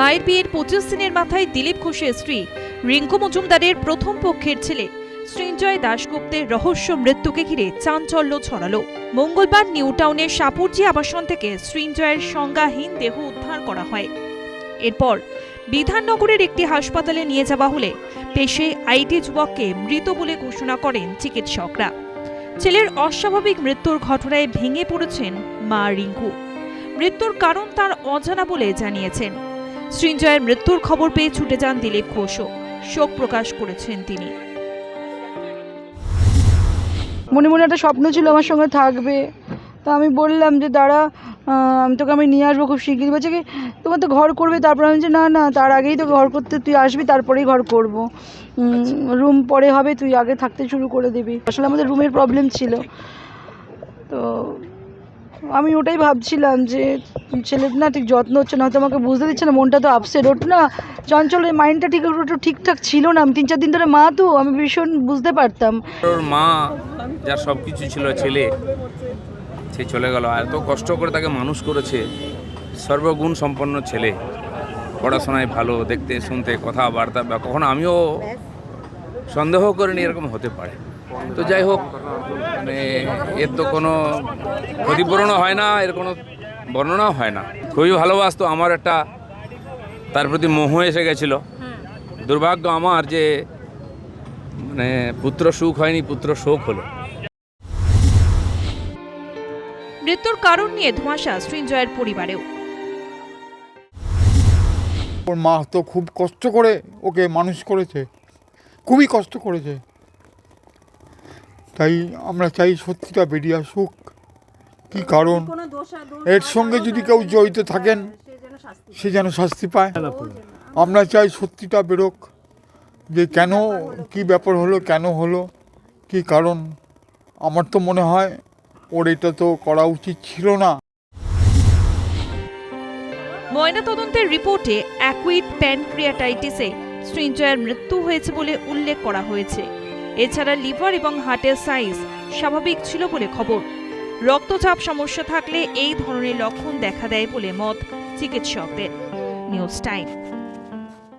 মায়ের বিয়ের পঁচিশ দিনের মাথায় দিলীপ ঘোষের স্ত্রী রিঙ্কু মজুমদারের প্রথম পক্ষের ছেলে সৃঞ্জয় দাশগুপ্তের রহস্য মৃত্যুকে ঘিরে চাঞ্চল্য ছড়ালো। মঙ্গলবার নিউ টাউনের সাপুরজি আবাসন থেকে সৃঞ্জয়ের সংজ্ঞাহীন দেহ উদ্ধার করা হয়। এরপর বিধাননগরের একটি হাসপাতালে নিয়ে যাওয়া হলে পেশে আইটি যুবককে মৃত বলে ঘোষণা করেন চিকিৎসকরা। ছেলের অস্বাভাবিক মৃত্যুর ঘটনায় ভেঙে পড়েছেন মা রিঙ্কু। মৃত্যুর কারণ তার অজানা বলে জানিয়েছেন। সৃঞ্জয়ের মৃত্যুর খবর পেয়ে ছুটে যান দিলীপ ঘোষও। শোক প্রকাশ করেছেন তিনি। মনে মনে একটা স্বপ্ন ছিল আমার সঙ্গে থাকবে। তা আমি বললাম যে দাঁড়া আমি তোকে আমি নিয়ে আসব খুব শিগগির বলছে কি তোমার তো ঘর করবে। তারপর আমি বলছি না না তার আগেই তো ঘর করতে তুই আসবি তারপরেই ঘর করব। রুম পরে হবে তুই আগে থাকতে শুরু করে দিবি। আসলে আমাদের রুমের প্রবলেম ছিল। তো আমি ওটাই ভাবছিলাম যে ছেলের না ঠিক যত্ন হচ্ছে না, হয়তো আমাকে বুঝতে দিচ্ছে না, মনটা তো আপসেট ওঠ না চঞ্চল চঞ্চলের মাইন্ডটা ঠিক একটু ঠিকঠাক ছিল না। আমি তিন চার দিন ধরে মা তো, আমি ভীষণ বুঝতে পারতাম। ওর মা, যার সব কিছু ছিল ছেলে, সে চলে গেল। এত কষ্ট করে তাকে মানুষ করেছে, সর্বগুণ সম্পন্ন ছেলে। পড়াশোনায় ভালো, দেখতে, শুনতে, কথাবার্তা, বা কখনো আমিও সন্দেহ করিনি এরকম হতে পারে। তো যাই হোক মানে এর তো কোনো ক্ষতিপূরণও হয় না এর কোনো বর্ণনাও হয় না। খুবই ভালোবাসতো আমার একটা তার প্রতি মোহ এসে গেছিল। দুর্ভাগ্য আমার যে মানে পুত্র সুখ হয়নি পুত্র শোক হলো। মৃত্যুর কারণ নিয়ে ধোঁয়াশা সৃঞ্জয়ের পরিবারেও। ওর মা তো খুব কষ্ট করে ওকে মানুষ করেছে খুবই কষ্ট করেছে। তাই আমরা চাই সত্যিটা বেরিয়ে আসুক। কী কারণ? এর সঙ্গে যদি কেউ জড়িত থাকেন সে যেন শাস্তি পায়। আমরা চাই সত্যিটা বেরোক। যে কেন কি? ব্যাপার হলো কেন হলো কি কারণ? আমার তো মনে হয় ওর এটা তো করা উচিত ছিল না। ময়নাতদন্তের রিপোর্টে অ্যাকুইড প্যানক্রিয়াটাইটিসে সৃঞ্জয়ের মৃত্যু হয়েছে বলে উল্লেখ করা হয়েছে। এছাড়া লিভার এবং হার্টের সাইজ স্বাভাবিক ছিল বলে খবর। রক্তচাপ সমস্যা থাকলে এই ধরনের লক্ষণ দেখা দেয় বলে মত চিকিৎসকদের। News time.